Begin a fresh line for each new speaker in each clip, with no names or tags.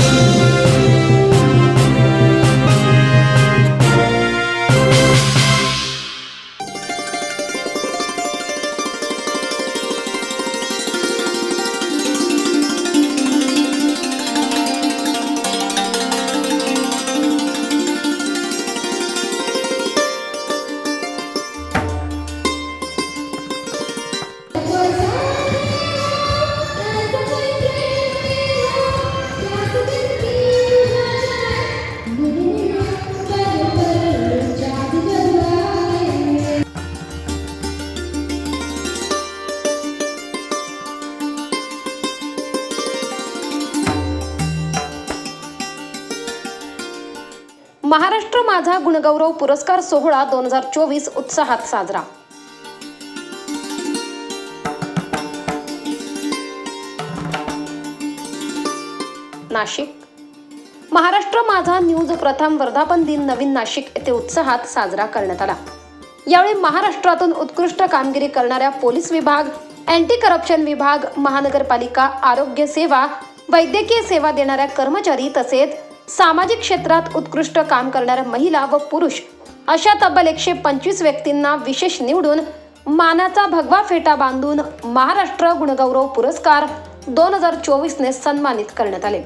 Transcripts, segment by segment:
महाराष्ट्र माझा गुणगौरव पुरस्कार सोहळा दोन हजार चोवीस उत्साहात साजरा. नाशिक. महाराष्ट्र माझा न्यूज प्रथम वर्धापन दिन नवीन नाशिक येथे उत्साहात साजरा करण्यात आला. यावेळी महाराष्ट्रातून उत्कृष्ट कामगिरी करणाऱ्या पोलीस विभाग अँटी करप्शन विभाग महानगरपालिका आरोग्य सेवा वैद्यकीय सेवा देणाऱ्या कर्मचारी तसेच सामाजिक क्षेत्रात उत्कृष्ट काम करणाऱ्या महिला व पुरुष अशा तब्बल एकशे पंचवीस व्यक्तींना विशेष निवडून मानाचा भगवा फेटा बांधून महाराष्ट्र गुणगौरव पुरस्कार दोन हजार चोवीसने सन्मानित करण्यात आले.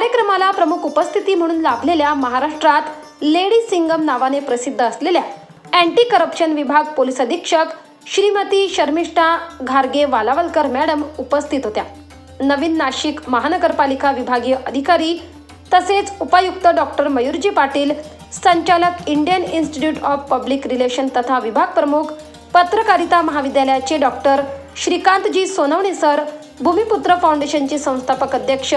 कार्यक्रमाला प्रमुख उपस्थिती म्हणून लाभलेल्या महाराष्ट्रात लेडी सिंगम नावाने प्रसिद्ध असलेल्या अँटी करप्शन विभाग पोलीस अधीक्षक श्रीमती शर्मिष्ठा घारगे वालावलकर मॅडम उपस्थित होत्या. नवीन नाशिक महानगरपालिका विभागीय अधिकारी तसेच उपायुक्त डॉक्टर मयूरजी पाटील संचालक Indian institute of public relation तथा विभाग प्रमुख पत्रकारिता महाविद्यालयाचे डॉक्टर श्रीकांतजी सोनवणे सर भूमिपुत्र फाउंडेशनचे संस्थापक अध्यक्ष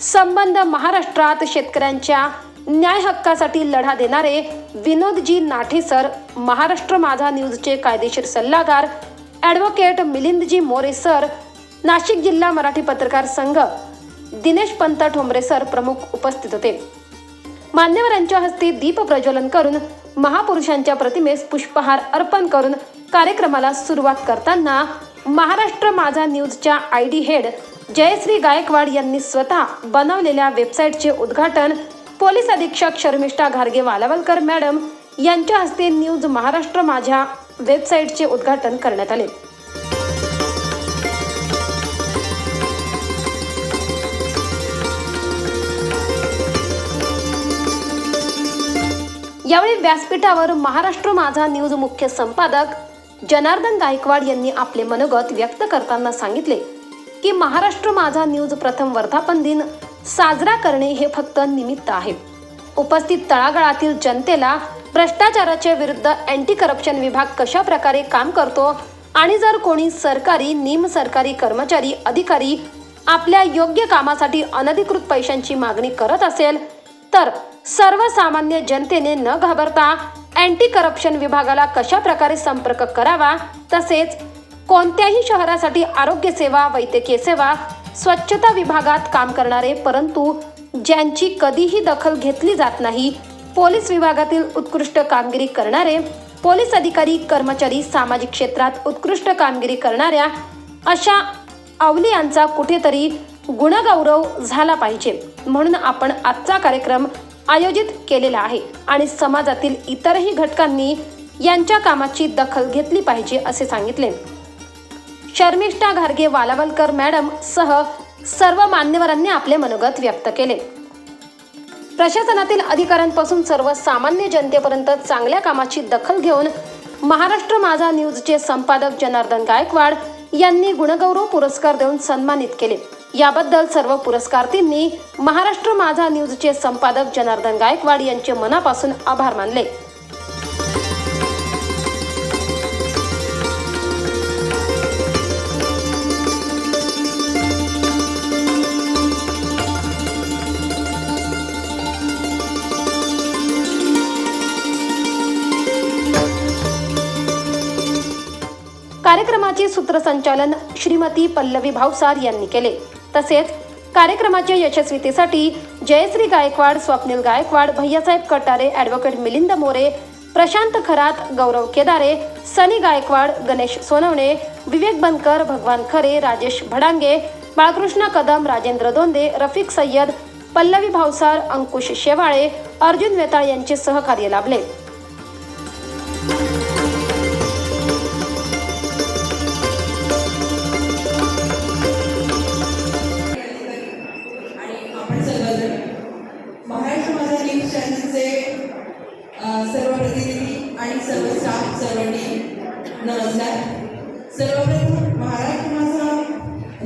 संबंध महाराष्ट्रात शेतकऱ्यांच्या न्याय हक्कासाठी लढा देणारे विनोदजी नाठे सर महाराष्ट्र माझा न्यूजचे कायदेशीर सल्लागार ॲडव्होकेट मिलिंदजी मोरे सर नाशिक जिल्हा मराठी पत्रकार संघ दिनेश पंत ठोंबरे सर प्रमुख उपस्थित होते. मान्यवरांच्या हस्ते दीप प्रज्वलन करून महापुरुषांच्या प्रतिमेस पुष्पहार अर्पण करून कार्यक्रमाला सुरुवात करताना महाराष्ट्र माझा न्यूजच्या I D head Jayashree Gaikwad यांनी स्वतः बनवलेल्या वेबसाईटचे उद्घाटन पोलीस अधीक्षक शर्मिष्ठा घारगे वालावलकर मॅडम यांच्या हस्ते न्यूज महाराष्ट्र माझ्या वेबसाईटचे उद्घाटन करण्यात आले. यावेळी व्यासपीठावर महाराष्ट्र माझा न्यूज मुख्य संपादक जनार्दन गायकवाड यांनी आपले मनोगत व्यक्त करताना सांगितले की महाराष्ट्र माझा न्यूज प्रथम वर्धापन दिन साजरा करणे हे फक्त निमित्त आहे. उपस्थित तळागाळातील जनतेला भ्रष्टाचाराच्या विरुद्ध अँटी करप्शन विभाग कशा प्रकारे काम करतो आणि जर कोणी सरकारी निम सरकारी कर्मचारी अधिकारी आपल्या योग्य कामासाठी अनधिकृत पैशांची मागणी करत असेल तर सर्वसामान्य जनतेने न घाबरता अँटी करप्शन विभागाला कशा प्रकारे संपर्क करावा तसेच कोणत्याही शहरासाठी आरोग्य सेवा वैद्यकीय सेवा स्वच्छता विभागात काम करणारे परंतु ज्यांची कधीही दखल घेतली जात नाही पोलीस विभागातील उत्कृष्ट कामगिरी करणारे पोलीस अधिकारी कर्मचारी सामाजिक क्षेत्रात उत्कृष्ट कामगिरी करणाऱ्या अशा अवलियांचा कुठेतरी गुणगौरव झाला पाहिजे. म्हणून आपण आजचा कार्यक्रम आयोजित केलेला आहे. आणि समाजातील इतरही घटकांनी यांच्या कामाची दखल घेतली पाहिजे असे सांगितले. शर्मिष्ठा घारगे वालावलकर मॅडम सह सर्व मान्यवरांनी आपले मनोगत व्यक्त केले. प्रशासनातील अधिकाऱ्यांपासून सर्व सामान्य जनतेपर्यंत चांगल्या कामाची दखल घेऊन महाराष्ट्र माझा न्यूजचे संपादक जनार्दन गायकवाड यांनी गुणगौरव पुरस्कार देऊन सन्मानित केले. याबद्दल सर्व पुरस्कार्थींनी महाराष्ट्र माझा न्यूजचे संपादक जनार्दन गायकवाड यांचे मनापासून आभार मानले. कार्यक्रमाचे सूत्रसंचालन श्रीमती पल्लवी भावसार यांनी केले. तसेच कार्यक्रमाच्या यशस्वीतेसाठी जयश्री गायकवाड स्वप्नील गायकवाड भैयासाहेब कटारे ॲडव्होकेट मिलिंद मोरे प्रशांत खरात गौरव केदारे सनी गायकवाड गणेश सोनवणे विवेक बनकर भगवान खरे राजेश भडांगे बाळकृष्ण कदम राजेंद्र दोंदे रफिक सय्यद पल्लवी भावसार अंकुश शेवाळे अर्जुन वेताळ यांचे सहकार्य लाभले.
सर्व स्टाफ सर्व नमस्कार. सर्वप्रथम महाराष्ट्र माझा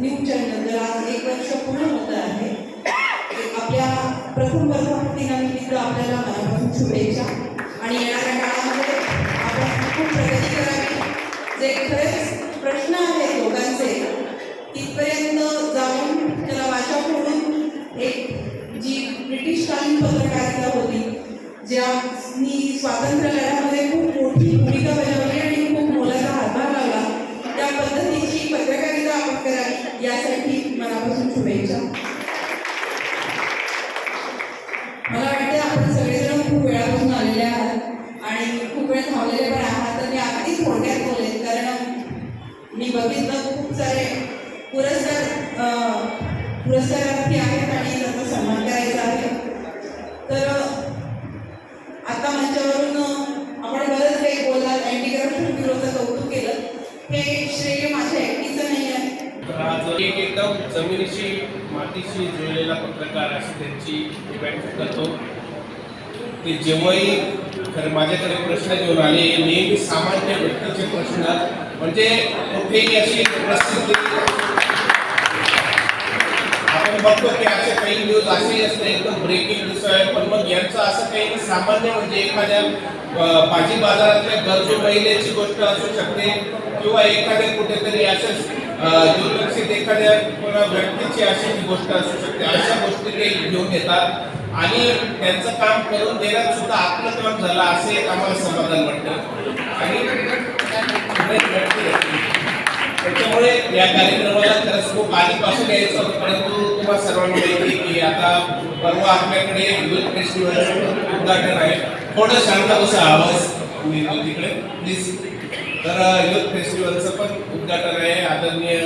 न्यूज चॅनल जर आज एक वर्ष पूर्ण होत आहे आपल्या प्रथम वर्धापन आपल्याला मनापासून शुभेच्छा. आणि येणाऱ्या काळामध्ये आपण खूप प्रगती करावी. जे खरेच प्रश्न आहेत लोकांचे तिथपर्यंत जाऊन त्याला वाचा फोडून एक जी ब्रिटिशकालीन पत्रकारिता होती ज्यानी स्वातंत्र्य लढ्यामध्ये खूप हे श्रेय माझ्या एकटीचं नाही आहे
एक एकदम जमिनीशी मातीशी जुळलेला पत्रकार अशी त्यांची मी करतो. ते जेव्हाही खरं माझ्याकडे प्रश्न घेऊन आले नेहमी सामान्य व्यक्तीचे प्रश्न. म्हणजे कुठेही अशी प्रसिद्धी आपण बघतो की असे काही न्यूज असे असते एकदम ब्रेकिंग न्यूज आहे. पण मग यांचं असं काही सामान्य म्हणजे एखाद्या भाजी बाजारातल्या गरजू महिलेची गोष्ट असू शकते किंवा एखाद्या कुठेतरी असं दुर्लक्षित एखाद्या व्यक्तीची अशी गोष्ट असू शकते. अशा गोष्टी ते घेऊन येतात. आणि त्यांचं काम करून देण्यात सुद्धा आपलं काम झालं असं एक आम्हाला समाधान वाटतं. आणि त्याच्यामुळे या कार्यक्रमाला खरंच खूप आधीपासून यायचं होतं परंतु तुम्हाला सर्वांना माहिती की आता परवा आपल्याकडे युथ फेस्टिवलचं उद्घाटन आहे. थोडं शांत कसं आवाज मी तिकडे प्लीज तर युथ फेस्टिवलचं पण उद्घाटन आहे. आदरणीय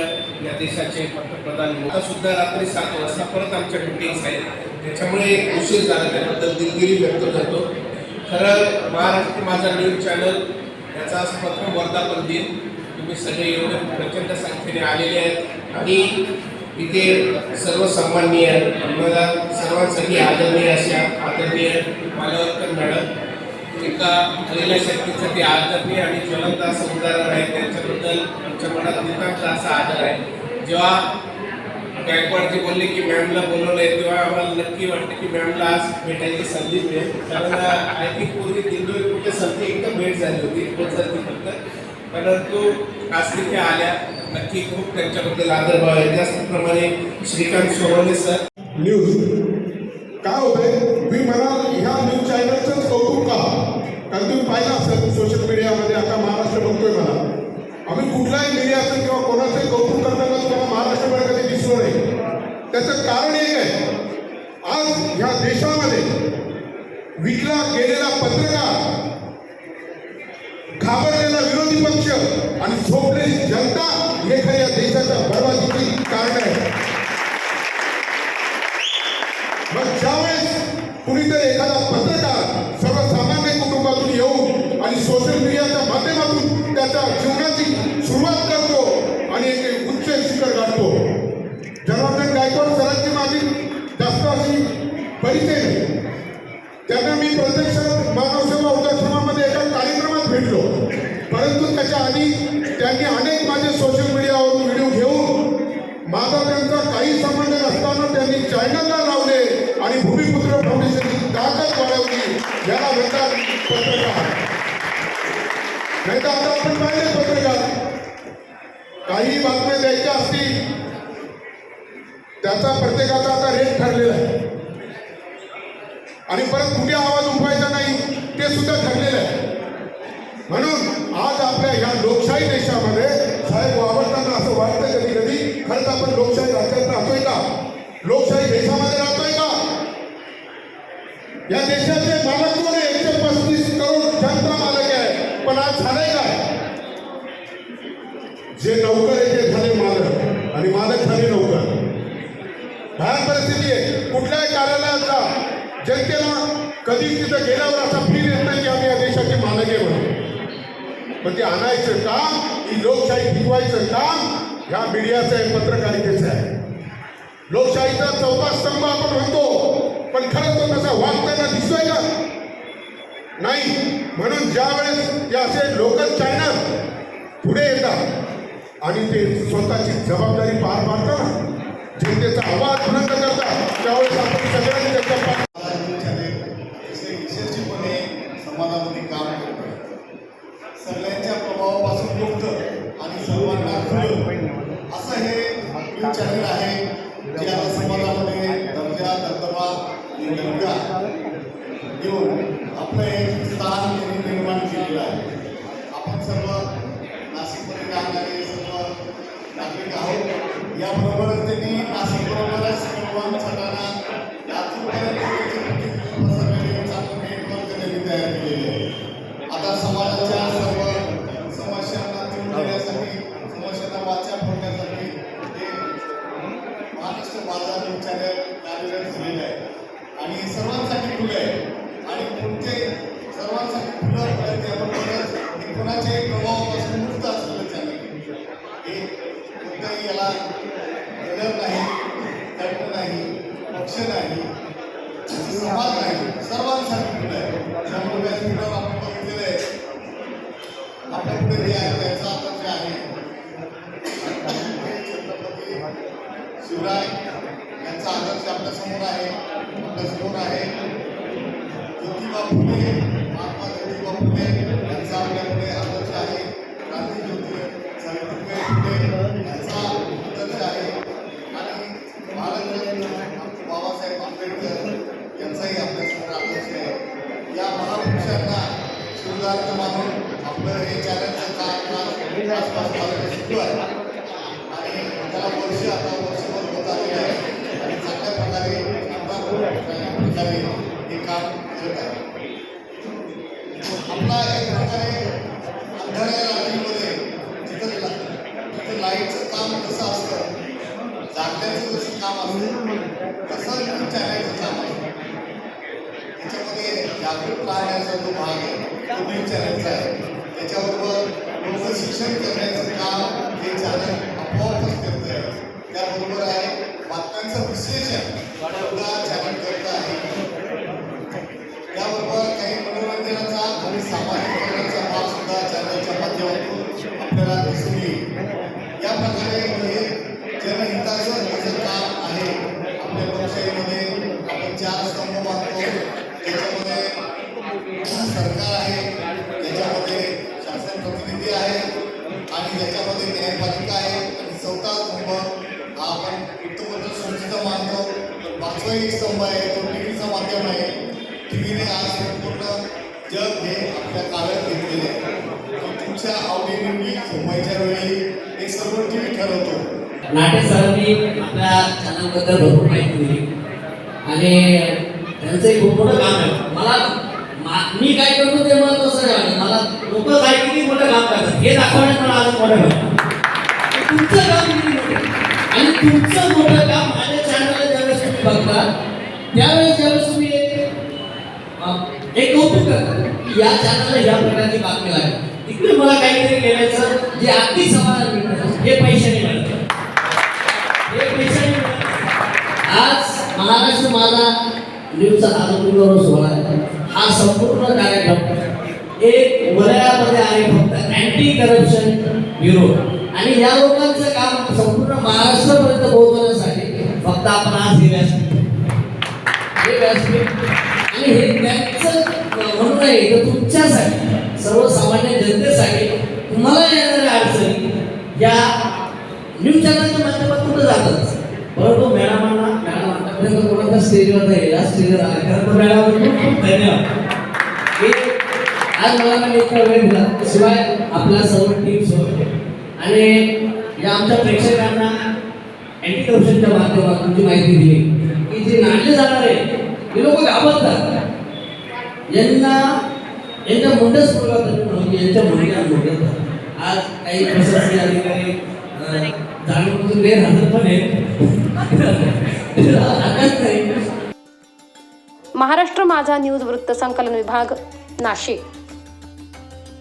या देशाचे पंतप्रधान आता सुद्धा रात्री सात वाजता परत आमच्या मिटिंग्स आहेत. त्याच्यामुळे उशीर झाला त्याबद्दल दिलगिरी व्यक्त करतो. खरं महाराष्ट्र माझा न्यूज चॅनल याचा प्रथम वर्धापन दिन. तुम्ही सगळे एवढे प्रचंड संख्येने आलेले आहेत. आणि इथे सर्व मला आम्हाला सर्वांसाठी आदरणीय अशा आदरणीय मालवकर मॅडम एका महिला शक्तीसाठी आदरणीय आणि ज्वलंत असं उदाहरण आहे त्यांच्याबद्दल आमच्या मनात नितांत असा आदर आहे. जेव्हा गायकवाडजी बोलले की मॅमला बोलवलंय तेव्हा आम्हाला नक्की वाटतं की मॅमला आज भेटायची संधी मिळेल. कारण आय थिंक पूर्वी दिंडोरी कुठे संधी एकदम भेट झाली होती. परंतु आज आल्या नक्की खूप त्यांच्याबद्दल आदरभाव आहे. त्याचप्रमाणे श्रीकांत सोनवणे सर.
न्यूज. काय होतंय? मी म्हणाल ह्या न्यूज चॅनलचंच कौतुक का? कारण तुम्ही पाहिलं असेल सोशल मीडियामध्ये आता महाराष्ट्र बघतोय मला. आम्ही कुठलाही मीडियाचं किंवा कोणाचंही कौतुक करताना तुम्हाला महाराष्ट्रामध्ये कधी दिसलो नाही. त्याचं कारण एक आहे. आज ह्या देशामध्ये विकला गेलेला पत्रकार घाबरलेला आणि झोपलेली जनता हे खरं या देशाच्या बर्बादीची परंतु त्याच्या आधी त्यांनी अनेक माझे सोशल मीडियावर व्हिडिओ घेऊन माझा त्यांचा काही संबंध नसताना त्यांनी चॅनलला लावले आणि भूमिपुत्र फाउंडेशनची ताकद वाढवली. याला म्हणतात पत्रकार. नाही तर आता आपण पाहिले पत्रकार. काही बातम्या द्यायच्या असतील. त्याचा प्रत्येकाचा आता रेट ठरलेला आहे. आणि परत कुठे आवाज उठवायचा नाही ते सुद्धा ठरलेलं आहे. म्हणून आज आपल्या ह्या लोकशाही देशामध्ये साहेब वावरताना असं वाटतं कधी कधी खरंच आपण लोकशाही राज्यात राहतोय का? लोकशाही देशामध्ये राहतोय का? या देशाचे मालक कोण आहे. एकशे पस्तीस करोड जनता मालक आहे. पण आज झालंय काय? जे नौकर आहे ते झाले मालक. आणि मालक झाले नौकर. भयान परिस्थिती आहे. कुठल्याही कार्यालयात जा जनतेला कधी तिथं गेल्यावर असा फील येत नाही की आम्ही या देशाचे मालक आहे म्हणून. पण ते आणायचं काम ही लोकशाही टिकवायचं काम ह्या मीडियाचं आहे पत्रकारितेचं आहे. लोकशाहीचा चौथा स्तंभ आपण म्हणतो पण खरंच तो तसा वागताना दिसतोय का नाही म्हणून ज्या वेळेस ते असे लोकल चॅनल पुढे येतात आणि ते स्वतःची जबाबदारी पार पाडतात जनतेचा आवाज बुलंद करतात त्यावेळेस आपण सगळ्यांनी त्याचा पाठ
यशस्वीपणे समाजामध्ये काम करतो सगळ्यांच्या प्रभावापासून मुक्त आणि सर्वांना खुलं असं हे न्यूज चॅनल आहे जे आता आणि त्याच्यामध्ये जागृत राहण्याचा जो भाग आहे तो विचारायचा आहे त्याच्याबरोबर शिक्षण करण्याचं काम हे चॅनल आपोआपच करत आहे त्याबरोबर आहे बातम्यांचं विश्लेषण सुद्धा चॅनल करत आहे. त्याबरोबर काही मनोरंजनाचा आणि सामाजिकरणाचा भाग सुद्धा चॅनलच्या माध्यमातून आपल्याला दिसून येईल. या प्रकारे हे जनहिताचं असं काम आहे आपल्या लोकशाहीमध्ये आपण चार स्तंभ मानतो त्याच्यामध्ये सरकार आहे त्याच्यामध्ये शासन प्रतिनिधी आहे आणि त्याच्यामध्ये न्यायपालिका आहे आणि चौथा स्तंभ हा आपण वृत्तपत्र संस्था मानतो तर पाचवा एक स्तंभ आहे तो टी व्हीचा माध्यम आहे. टी व्हीने आज संपूर्ण जग हे आपल्या ताब्यात घेतलेले आहे. तुमच्या आवडीनिवडी झोपायच्या वेळी एक सर्व टी व्ही ठरवतो.
नाटे सरांनी आपल्या चॅनलबद्दल भरपूर माहिती दिली. आणि त्यांचं एक खूप मोठं काम आहे. मला मी काय करतो ते मला तसं नाही मला लोक काय किती मोठं काम करतात हे दाखवण्यात मला आज मोठं वाटतं. तुमचं काम किती मोठं आणि तुमचं मोठं काम माझ्या चॅनल बघता. त्यावेळेस ज्यावेळेस तुम्ही एक एक कौतुक करता या चॅनलला या प्रकारची बातमी लागली. तिकडे मला काहीतरी केल्याचं जे अगदी समाधान मिळतं. हे पैशाने मिळतं. हे पैशाने आज महाराष्ट्र माझा न्यूजचा आजूबाजूला सोहळा हा संपूर्ण कार्यक्रम एक वलयामध्ये आहे फक्त. अँटी करप्शन ब्युरो आणि या लोकांचं काम संपूर्ण महाराष्ट्रापर्यंत पोहोचवण्यासाठी फक्त आपण आज हे व्यासपीठ हे व्यासपीठ आणि हे त्यांचं म्हणून नाही तर तुमच्यासाठी सर्वसामान्य जनतेसाठी तुम्हाला येणाऱ्या अडचणी या न्यूज चॅनलच्या माध्यमातून जातात परंतु मॅडमांना मॅडम आतापर्यंत कोणाच्या स्टेजवर नाही या स्टेजवर आले खरं तर मॅडम खूप खूप धन्यवाद आज मला पण इतका वेळ दिला. शिवाय आपल्या सर्व टीम सोबत आणि या आमच्या प्रेक्षकांना अँटी करप्शनच्या माध्यमातून जी माहिती दिली. की जे नाडले जाणार आहे हे लोक घाबरतात. यांना यांच्या मुंडच मुलगा म्हणजे यांच्या मुलग्या मुलगा आज काही प्रशासकीय अधिकारी अं, जाणून गैरहजर पण आहे हरकत नाही
महाराष्ट्र माझा न्यूज वृत्त संकलन विभाग नाशिक.